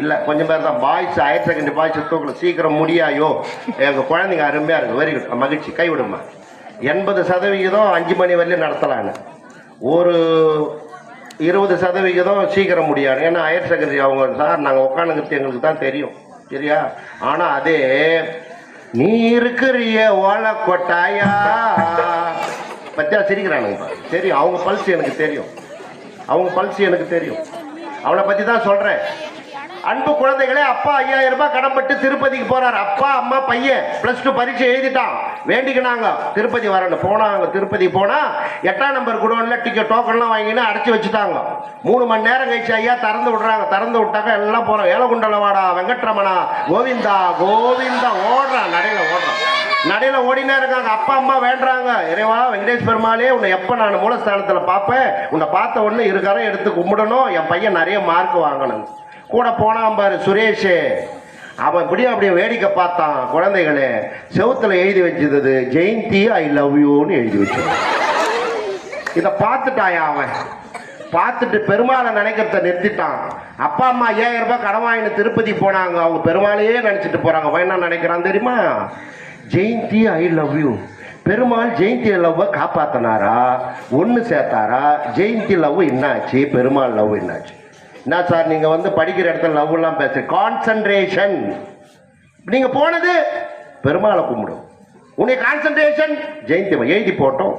இல்லை கொஞ்சம் பேர் தான் பாய்ஸ் ஹையர் செகண்டரி பாய்ஸ் தூக்கல. சீக்கிரம் முடியாயோ? எங்கள் குழந்தைங்க அருமையாக இருக்குது வெரி குட் மகிழ்ச்சி. கைவிடுமா எண்பது சதவிகிதம் அஞ்சு மணி வரையிலும் நடத்தலான்னு. ஒரு இருபது சதவிகிதம் சீக்கிரம் முடியாது ஏன்னா ஹையர் செகண்டரி அவங்க சார் நாங்கள் உட்காந்துக்கிறது எங்களுக்கு தான் தெரியும். சரியா? ஆனால் அதே நீ இருக்கிறிய ஓலை கொட்டாயா பத்தியா சிரிக்கிறானுங்க சரி அவங்க பல்ஸ் எனக்கு தெரியும். அவங்க பல்ஸ் எனக்கு தெரியும். அவளை பற்றி தான் சொல்கிறேன் அன்பு குழந்தைகளே அப்பா ஐயாயிரம் ரூபாய் கடன்பட்டு திருப்பதிக்கு போறார். அப்பா அம்மா பையன் பிளஸ் டூ பரீட்சை எழுதிட்டான். வேண்டிக்கினாங்க. திருப்பதி வரணும். போனாங்க திருப்பதி போனா எட்டாம் நம்பர் குடோன்ல டிக்கெட் டோக்கன்லாம் வாங்கின்னு அடைச்சி வச்சுட்டாங்க. மூணு மணி நேரம் கழிச்சு ஐயா திறந்து விடுறாங்க. திறந்து விட்டாக்க எல்லாம் போறோம் ஏலகுண்டலவாடா வெங்கட்ரமணா கோவிந்தா கோவிந்தா ஓடுறான் நடையில ஓடுறான் நடையில ஓடினா இருக்காங்க. அப்பா அம்மா வேண்டுறாங்க. இறைவா வெங்கடேஷ் பெருமாளே உன்னை எப்ப நான் மூலஸ்தானத்துல பார்ப்பேன்? உன்னை பார்த்த உடனே இருக்காரம் எடுத்து கும்பிடணும். என் பையன் நிறைய மார்க் வாங்கணும். கூட போனான் பாரு சுரேஷ். அவன் இப்படியும் அப்படியே வேடிக்கை பார்த்தான். குழந்தைகளே செவுத்துல எழுதி வச்சிருந்தது ஜெயந்தி ஐ லவ் யூன்னு எழுதி வச்சான் இதை பார்த்துட்டாயா அவன்? பார்த்துட்டு பெருமாளை நினைக்கிறத நிறுத்திட்டான். அப்பா அம்மா ஐயாயிரம் ரூபாய் கடன் வாங்கிட்டு திருப்பதி போனாங்க. அவங்க பெருமாளையே நினைச்சிட்டு போறாங்க. அவன் என்ன நினைக்கிறான் தெரியுமா? Jayanthi I love you Perumal Jayanthi லவ்வை காப்பாத்தினாரா? ஒன்று சேர்த்தாரா? ஜெயந்தி லவ் என்னாச்சு? பெருமாள் லவ் என்னாச்சு? என்ன சார் நீங்கள் வந்து படிக்கிற இடத்துல லவ் எல்லாம் பேச. கான்சன்ட்ரேஷன் நீங்கள் போனது பெருமாளை கும்பிடும். உன்னை கான்சன்ட்ரேஷன் ஜெயந்தி எழுதி போட்டோம்.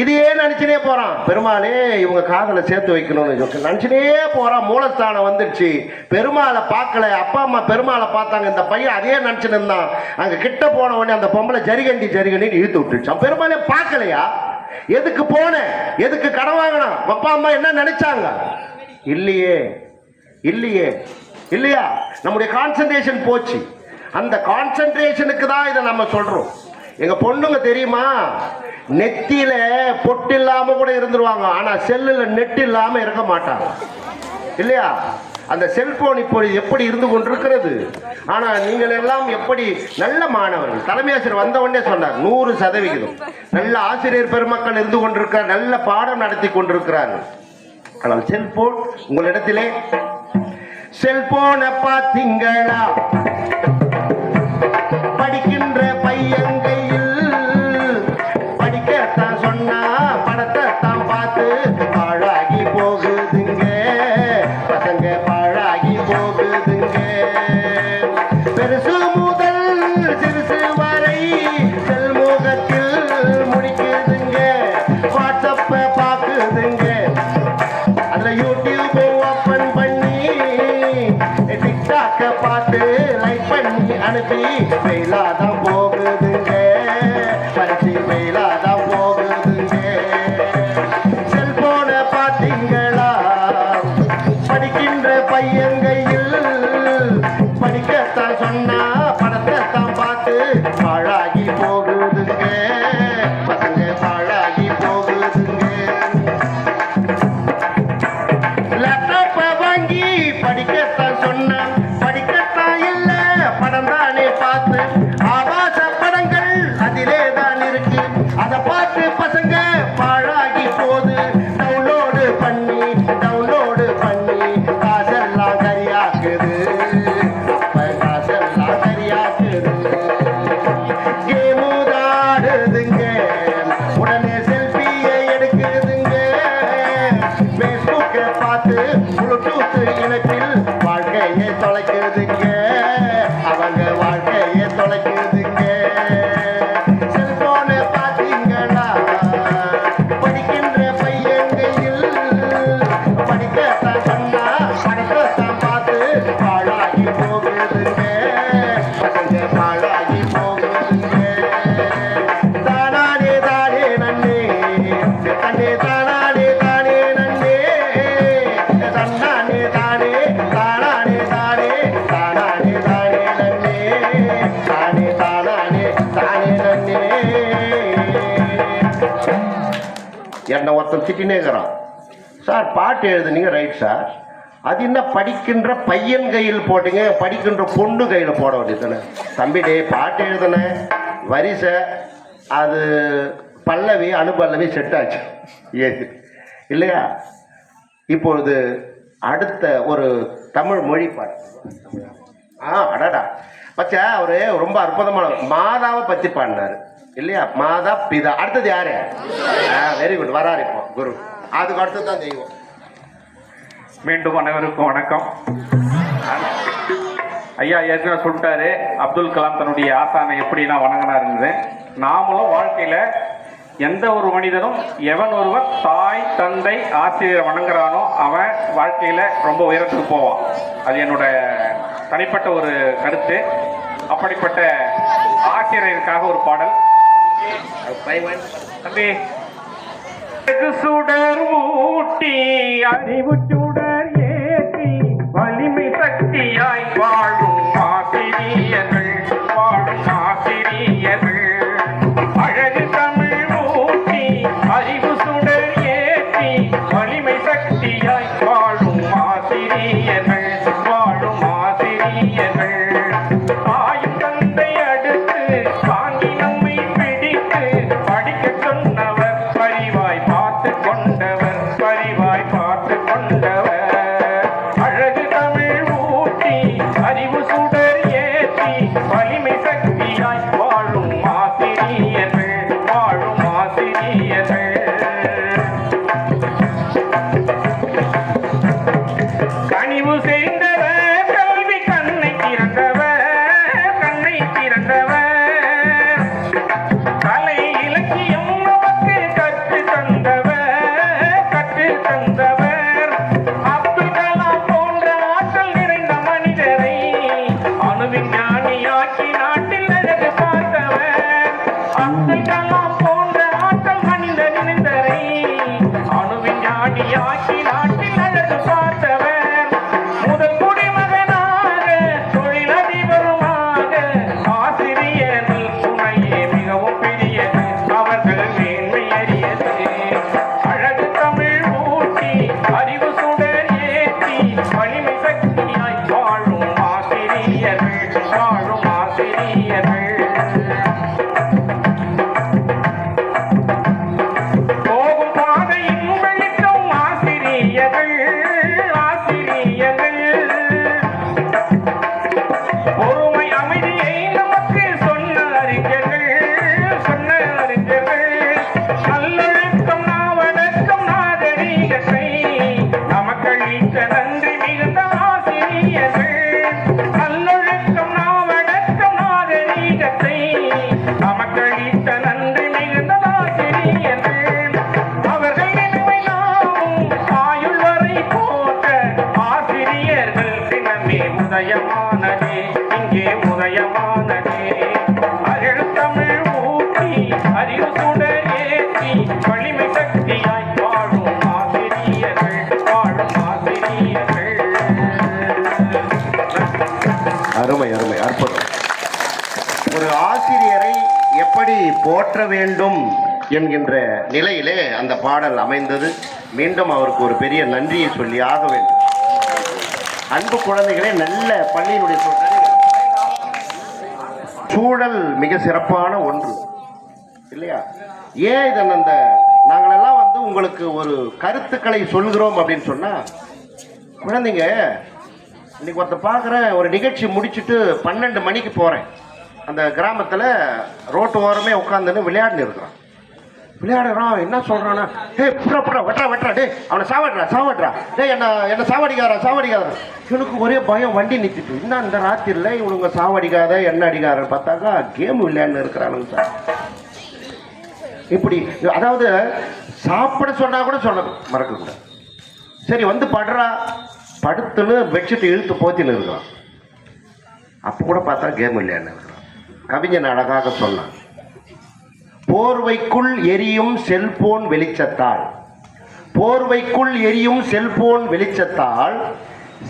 இதையே நினச்சினே போகிறான் பெருமாளே இவங்க காதலை சேர்த்து வைக்கணும்னு நினச்சினே போகிறான் மூலஸ்தானம் வந்துடுச்சு. பெருமாளை பார்க்கல. அப்பா அம்மா பெருமாளை பார்த்தாங்க. இந்த பையன் அதே நினச்சின்னு இருந்தான். அங்கே கிட்ட போன உடனே அந்த பொம்பளை ஜரிகண்டி ஜரிகண்டின்னு இழுத்து விட்டுருச்சான் பெருமாளே பார்க்கலையா? எதுக்கு போனேன் எதுக்கு கடன் வாங்கினான்? அப்பா அம்மா என்ன நினைச்சாங்க? இல்லையே இல்லையே இல்லையா? நம்முடைய கான்சன்ட்ரேஷன் போச்சு. அந்த கான்சன்ட்ரேஷனுக்கு தான் இதை நம்ம சொல்கிறோம் எங்கள் பொண்ணுங்க தெரியுமா? நெத்தியில் பொட்டு இல்லாமல் கூட இருந்துருவாங்க. ஆனால் செல்லில் நெட் இல்லாமல் இருக்க மாட்டாங்க. இல்லையா? அந்த செல்போன் இப்போ எப்படி இருந்து கொண்டிருக்கிறது? ஆனால் நீங்கள் எல்லாம் எப்படி நல்ல மாணவர்கள். தலைமை ஆசிரியர் வந்தவொடனே சொன்னார் நூறு சதவிகிதம். நல்ல ஆசிரியர் பெருமக்கள் இருந்து கொண்டிருக்கிறார் நல்ல பாடம் நடத்தி கொண்டிருக்கிறார்கள். ஆனால் செல்போன் உங்களிடத்திலே. செல்போனை பார்த்தீங்களா? படிக்கின்ற பையன் வேலை பண்ணி அனுப்பி வெயிலாதான் போ என்னை ஒருத்தன் சார் பாட்டு எழுதுனீங்க ரைட் சார். அது என்ன படிக்கின்ற பையன் கையில் போட்டீங்க படிக்கின்ற பொண்ணு கையில் போட வேண்டியதுன்னு தம்பி டே பாட்டு எழுதுனேன் வரிசை அது பல்லவி அனுபல்லவி செட் ஆச்சு. ஏது இல்லையா? இப்பொழுது அடுத்த ஒரு தமிழ் மொழி பாட்டு. ஆ அடடா. பச்சா அவரு ரொம்ப அற்புதமான மாதாவை பற்றி பாடினாரு. இல்லையா? மாதா பிதா. அடுத்தது யாரு? வெரி குட் வராரு இப்போ குரு. அதுக்கு அடுத்தது தான் தெய்வம். மீண்டும் அனைவருக்கும் வணக்கம். ஐயா ஏற்கனவே சொல்லிட்டாரு அப்துல் கலாம் தன்னுடைய ஆசானை எப்படி நான் வணங்கினாருன்னு நாமளும் வாழ்க்கையில எந்த ஒரு மனிதனும் எவன் ஒருவன் தாய் தந்தை ஆசிரியர் வணங்குறானோ அவன் வாழ்க்கையில ரொம்ப உயரத்துக்கு போவான். அது என்னோட தனிப்பட்ட ஒரு கருத்து. அப்படிப்பட்ட ஆசிரியருக்காக ஒரு பாடல். தம்பி. சுடர் ஊட்டி அறிவு சுடர் என்கின்ற நிலையிலே அந்த பாடல் அமைந்தது. மீண்டும் அவருக்கு ஒரு பெரிய நன்றியை சொல்லி ஆக வேண்டும். அன்பு குழந்தைகளே நல்ல பள்ளியினுடைய சூழல் மிக சிறப்பான ஒன்று. இல்லையா? ஏன் இதன் அந்த நாங்களெல்லாம் வந்து உங்களுக்கு ஒரு கருத்துக்களை சொல்கிறோம் அப்படின்னு சொன்னால் குழந்தைங்க இன்னைக்கு ஒருத்தர் பார்க்குறேன் ஒரு நிகழ்ச்சி முடிச்சுட்டு பன்னெண்டு மணிக்கு போகிறேன் அந்த கிராமத்தில் ரோட்டு ஓரமே உட்காந்துன்னு விளையாடுன்னு இருக்கிறான் விளையாடுறான் என்ன சொல்றானா? ஏ புறா புறா வெட்டா வெட்டா டே அவனை சாவட்றா சாவட்றா. டே என்ன என்ன சாவடிக்காரா சாவடிக்காரா இவனுக்கு ஒரே பயம் வண்டி நிற்கிட்டு இன்னும் இந்த ராத்திரில இவனுங்க சாவடிக்காத என்ன அடிக்காரன்னு பார்த்தாக்கா கேம் விளையாடுன்னு இருக்கிறானுங்க சார். இப்படி அதாவது சாப்பிட சொன்னா கூட சொன்னது மறக்கக்கூடாது சரி வந்து படுறா. படுத்துன்னு பெட்ஷீட் இழுத்து போத்தின்னு இருக்கிறான் அப்போ கூட பார்த்தா கேம் விளையாடுன்னு இருக்கிறான். கவிஞன் அழகாக சொன்னான். போர்வைக்குள் எரியும் செல்போன் வெளிச்சத்தால். போர்வைக்குள் எரியும் செல்போன் வெளிச்சத்தால்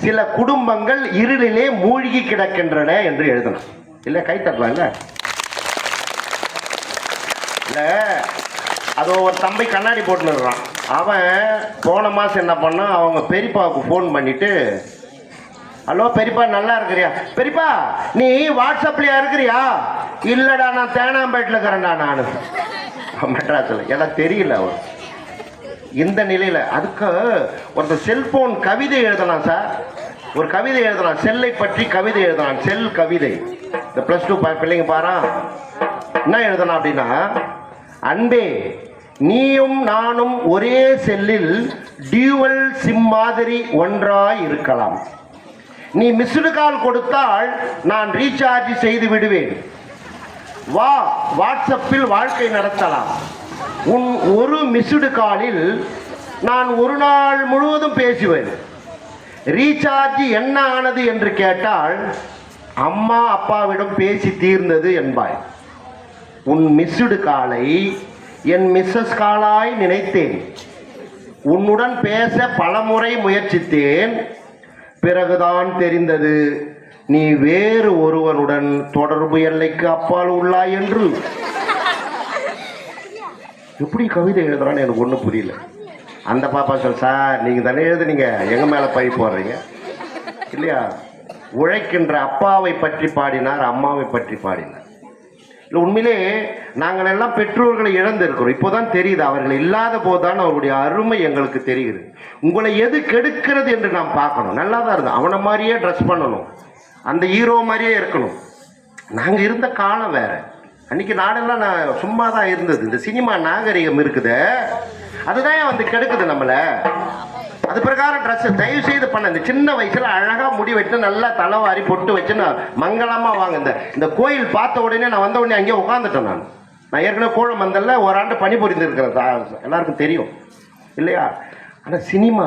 சில குடும்பங்கள் இருளிலே மூழ்கி கிடக்கின்றன என்று எழுதணும் இல்ல கை தட்டலாம் இல்ல? இல்ல அது ஒரு தம்பி கண்ணாடி போட்டுன்னு அவன் போன மாசம் என்ன பண்ணான் அவங்க பெரியப்பாவுக்கு ஃபோன் பண்ணிட்டு ஹலோ பெரியப்பா நல்லா இருக்கிறியா? பெரியப்பா நீ வாட்ஸ்அப்லயா இருக்கிறியா? இல்லடா நான் தேனாம்பேட்டில் இருக்கிறேன்டா நான். மெட்ராஸில். எனக்கு தெரியல அவர் இந்த நிலையில் அதுக்கு ஒருத்தர் செல்போன் கவிதை எழுதலாம் சார் ஒரு கவிதை எழுதலாம் செல்லை பற்றி கவிதை எழுதலாம் செல் கவிதை. இந்த ப்ளஸ் டூ பிள்ளைங்க பாரா. என்ன எழுதலாம் அப்படின்னா அன்பே நீயும் நானும் ஒரே செல்லில் டியூவல் சிம் மாதிரி ஒன்றாய் இருக்கலாம். நீ மிஸ்டு கால் கொடுத்தால் நான் ரீசார்ஜ் செய்து விடுவேன். வா வாட்ஸ்அப்பில் வாழ்க்கை நடத்தலாம். உன் ஒரு மிஸ்டு காலில் நான் ஒரு நாள் முழுவதும் பேசுவேன். ரீசார்ஜ் என்ன ஆனது என்று கேட்டால் அம்மா அப்பாவிடம் பேசி தீர்ந்தது என்பாய். உன் மிஸ்டு காலை என் மிஸ்ஸஸ் காலாய் நினைத்தேன். உன்னுடன் பேச பலமுறை முயற்சித்தேன். பிறகுதான் தெரிந்தது நீ வேறு ஒருவனுடன் தொடர்பு எல்லைக்கு அப்பால் உள்ளாய் என்று. எப்படி கவிதை எழுதுறான்னு எனக்கு ஒன்றும் புரியல. அந்த பாப்பா சொல் சார் நீங்கள் தானே எழுதுனீங்க. எங்கள் மேலே பழி போடுறீங்க? இல்லையா? உழைக்கின்ற அப்பாவை பற்றி பாடினார் அம்மாவை பற்றி பாடினார். இல்லை உண்மையிலே நாங்கள் எல்லாம் பெற்றோர்களை இழந்திருக்கிறோம். இப்போதான் தெரியுது அவர்கள் இல்லாத போதுதான் அவருடைய அருமை எங்களுக்கு தெரியுது உங்களை எது கெடுக்கிறது என்று நாம் பார்க்கணும். நல்லா தான் இருந்தோம் அவனை மாதிரியே ட்ரெஸ் பண்ணணும். அந்த ஹீரோ மாதிரியே இருக்கணும். நாங்கள் இருந்த காலம் வேற. அன்னைக்கு நாடெல்லாம் நான் சும்மா தான் இருந்தது. இந்த சினிமா நாகரிகம் இருக்குது. அதுதான் வந்து கெடுக்குது நம்மளை. அது பிரகாரம் ட்ரெஸ் தயவு செய்து பண்ண. இந்த சின்ன வயசுல அழகா முடி வச்சு நல்லா தலைவாரி பொட்டு வச்சு நான் மங்களமா வாங்க. இந்த இந்த கோயில் பார்த்த உடனே நான் வந்த உடனே அங்கேயே உட்காந்துட்டேன் நான். நான் ஏற்கனவே கோழம் வந்தல ஒரு ஆண்டு பணி புரிந்திருக்கிறேன் எல்லாருக்கும் தெரியும். இல்லையா? ஆனால் சினிமா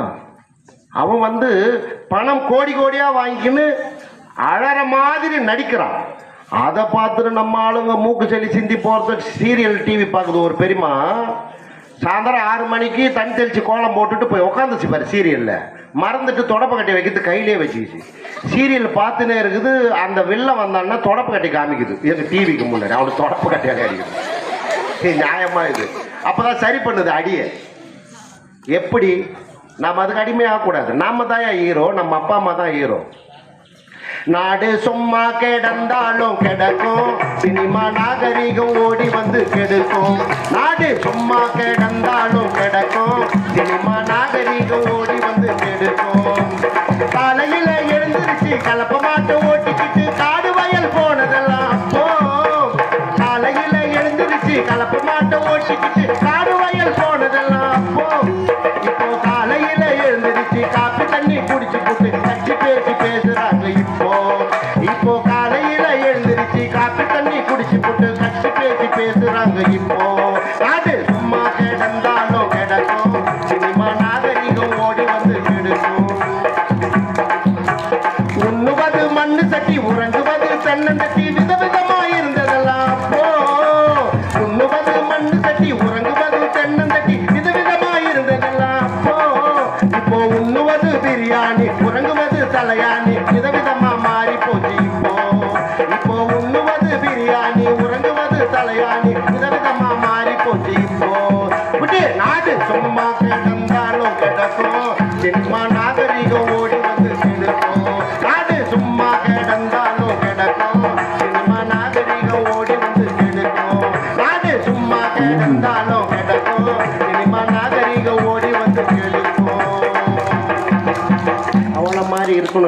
அவன் வந்து பணம் கோடி கோடியாக வாங்கிக்கின்னு அழற மாதிரி நடிக்கிறான். அதை பார்த்துட்டு நம்ம ஆளுங்க மூக்கு செல்லி சிந்தி போகிறதுக்கு சீரியல் டிவி பார்க்குது. ஒரு பெரியமா சாயந்தரம் ஆறு மணிக்கு தண்ணி தெளித்து கோலம் போட்டுட்டு போய் உட்காந்துச்சு பாரு சீரியலில் மறந்துட்டு தொடப்ப கட்டி வைக்கிறது கையிலே வச்சுக்கிச்சு. சீரியல் பார்த்துனே இருக்குது. அந்த வெளில வந்தான்னா தொடப்ப கட்டி காமிக்குது. எங்கள் டிவிக்கு முன்னாடி. அவனுக்கு தொடப்பு கட்டியாக அடிக்குது சரி நியாயமாக இது. அப்பதான் சரி பண்ணுது அடியை. எப்படி? நாம் அதுக்கு அடிமையாகக்கூடாது. நம்ம தான் ஹீரோ நம்ம அப்பா அம்மா தான் ஹீரோ நாடு சும்மா கிடந்தாலும் கிடக்கும். சினிமா நாகரிகம் ஓடி வந்து கெடுக்கும். நாடு சும்மா கிடந்தாலும் கிடக்கும். சினிமா நாகரிகம் ஓடி வந்து கெடுக்கும். 在第五。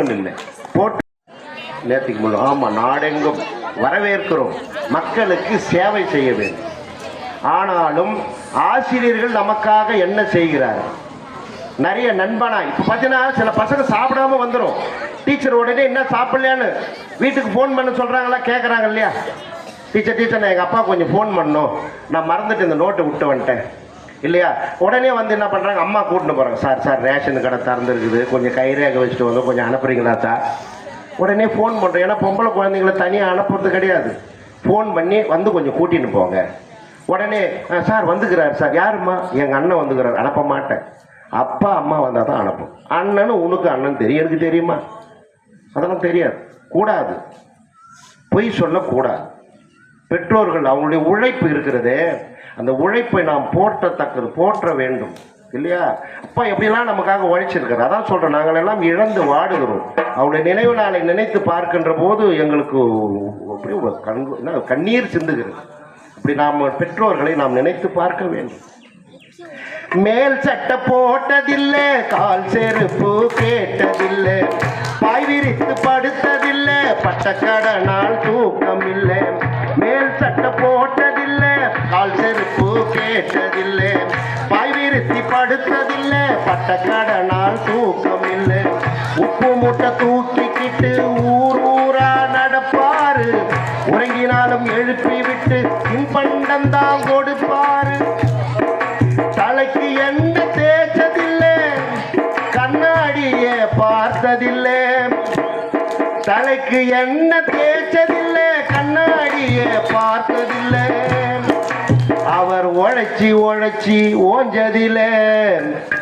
மாதிரி இல்லை போட்டு நேற்றுக்கு முழு ஆமாம் நாடெங்கும் வரவேற்கிறோம். மக்களுக்கு சேவை செய்ய வேண்டும். ஆனாலும் ஆசிரியர்கள் நமக்காக என்ன செய்கிறார்கள்? நிறைய நண்பனா இப்போ பார்த்தீங்கன்னா சில பசங்க சாப்பிடாம வந்துடும் டீச்சர் உடனே என்ன சாப்பிடலையான்னு வீட்டுக்கு ஃபோன் பண்ண சொல்கிறாங்களா கேட்குறாங்க இல்லையா? டீச்சர் டீச்சர் நான் எங்கள் அப்பா கொஞ்சம் ஃபோன் பண்ணணும். நான் மறந்துட்டு இந்த நோட்டை விட்டு வந்துட்டேன். இல்லையா? உடனே வந்து என்ன பண்ணுறாங்க அம்மா கூட்டின்னு போகிறாங்க சார் சார் ரேஷன் கடை திறந்துருக்குது. கொஞ்சம் கைரேக வச்சுட்டு வந்து கொஞ்சம் அனுப்புறீங்களா சார்? உடனே ஃபோன் பண்ணுறேன் ஏன்னா பொம்பளை குழந்தைங்கள தனியாக அனுப்புறது கிடையாது. ஃபோன் பண்ணி வந்து கொஞ்சம் கூட்டின்னு போங்க. உடனே சார் வந்துக்கிறார் சார். யாரும்மா? எங்கள் அண்ணன் வந்துக்கிறார். அனுப்ப மாட்டேன். அப்பா அம்மா வந்தால் தான் அனுப்பும். அண்ணனு உனக்கு அண்ணன் தெரியும் எனக்கு தெரியுமா? அதெல்லாம் தெரியாது. கூடாது. பொய் சொல்லக்கூடாது. பெற்றோர்கள் அவங்களுடைய உழைப்பு இருக்கிறதே அந்த உழைப்பை நாம் போற்றத்தக்கது போற்ற வேண்டும். இல்லையா? அப்பா எப்படிலாம் நமக்காக உழைச்சிருக்காரு? அதான் சொல்கிறேன் நாங்கள் எல்லாம் இழந்து வாடுகிறோம். அவருடைய நினைவு நாளை நினைத்து பார்க்கின்ற போது எங்களுக்கு அப்படி கண் கண்ணீர் சிந்துகிறது. அப்படி நாம் பெற்றோர்களை நாம் நினைத்து பார்க்க வேண்டும். மேல் சட்டை போட்டதில்லை கால் செருப்பு கேட்டதில்லை பாய் விரித்து படுத்ததில்லை பட்டக்கடனால் தூக்கம் இல்லை மேல் சட்டை போட்டதில்லை கால் செருப்பு கேட்டதில்லை. பாய் விருத்தி படுத்ததில்லை. பட்டக்கடனால் தூக்கம் இல்லை உப்பு மூட்டை தூக்கிக்கிட்டு ஊர் ஊரா நடப்பாரு. உறங்கினாலும் எழுப்பி விட்டு தின்பண்டம் தான் கொடுப்பாரு. தலைக்கு எந்த தேய்ச்சதில்லை. கண்ணாடியே பார்த்ததில்லை. தலைக்கு எந்த உழைச்சி உழைச்சி ஓஞ்சதில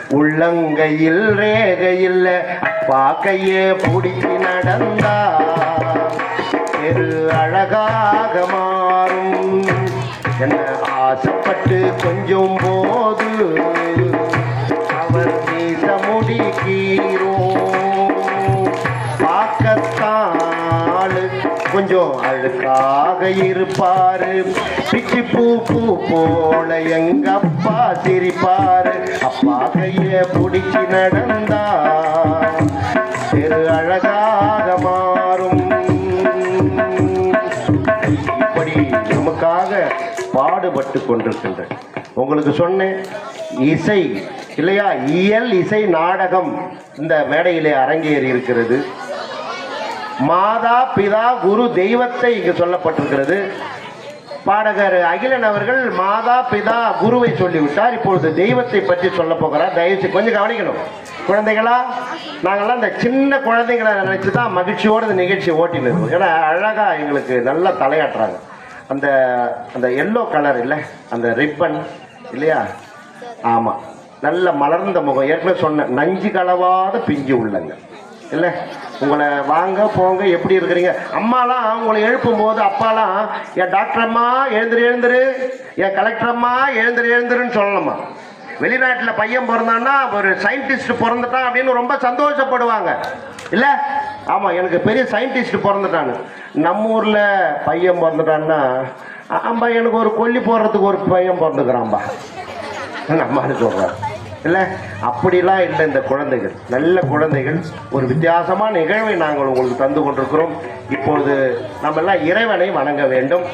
உள்ளங்கையில் ரேகையில் அப்பா கையே பிடிச்சி நடந்தா. தெரு அழகாக மாறும். என்ன ஆசைப்பட்டு கொஞ்சம் போது அவர் நீச முடி கீரும் கொஞ்சம் அழுக்காக இருப்பாரு. பிச்சி பூ பூ போல எங்க அப்பா சிரிப்பாரு. அப்பா கைய பிடிச்சி நடந்தா தெரு அழகாக மாறும். இப்படி நமக்காக பாடுபட்டு கொண்டிருக்கின்ற உங்களுக்கு சொன்னேன் இசை இல்லையா? இயல் இசை நாடகம் இந்த மேடையிலே அரங்கேறி இருக்கிறது. மாதா பிதா குரு தெய்வத்தை இங்கு சொல்லப்பட்டிருக்கிறது. பாடகர் அகிலன் அவர்கள் மாதா பிதா குருவை சொல்லிவிட்டார். இப்பொழுது தெய்வத்தை பற்றி சொல்ல போகிறார். தயவுசெய்து கொஞ்சம் கவனிக்கணும். குழந்தைகளா நாங்கள்லாம் இந்த சின்ன குழந்தைங்களை நினைச்சு தான் மகிழ்ச்சியோடு இந்த நிகழ்ச்சி ஓட்டின்னு இருக்கோம். ஏன்னா அழகாக எங்களுக்கு நல்லா தலையாட்டுறாங்க. அந்த அந்த எல்லோ கலர் இல்லை அந்த ரிப்பன் இல்லையா? ஆமாம் நல்ல மலர்ந்த முகம். ஏற்கனவே சொன்ன நஞ்சு கலவாத பிஞ்சு உள்ளங்க. இல்லை உங்களை வாங்க போங்க எப்படி இருக்கிறீங்க? அம்மாலாம் உங்களை எழுப்பும் போது அப்பாலாம் என் டாக்டர் அம்மா எழுந்துரு எழுந்துரு. என் கலெக்டர் அம்மா எழுந்துரு எழுந்துருன்னு சொல்லணுமா? வெளிநாட்டில் பையன் பிறந்தான்னா ஒரு சயின்டிஸ்ட் பிறந்துட்டான் அப்படின்னு ரொம்ப சந்தோஷப்படுவாங்க. இல்லை? ஆமாம் எனக்கு பெரிய சயின்டிஸ்ட் பிறந்துட்டான்னு நம்ம ஊரில் பையன் பிறந்துட்டான்னா ஆம்பா எனக்கு ஒரு கொல்லி போடுறதுக்கு ஒரு பையன் பிறந்துக்கிறான்பா. நம்ம சொல்கிறேன் இல்லை அப்படிலாம் இல்லை இந்த குழந்தைகள். நல்ல குழந்தைகள் ஒரு வித்தியாசமான நிகழ்வை நாங்கள் உங்களுக்கு தந்து கொண்டிருக்கிறோம். இப்பொழுது நம்மெல்லாம் இறைவனை வணங்க வேண்டும்.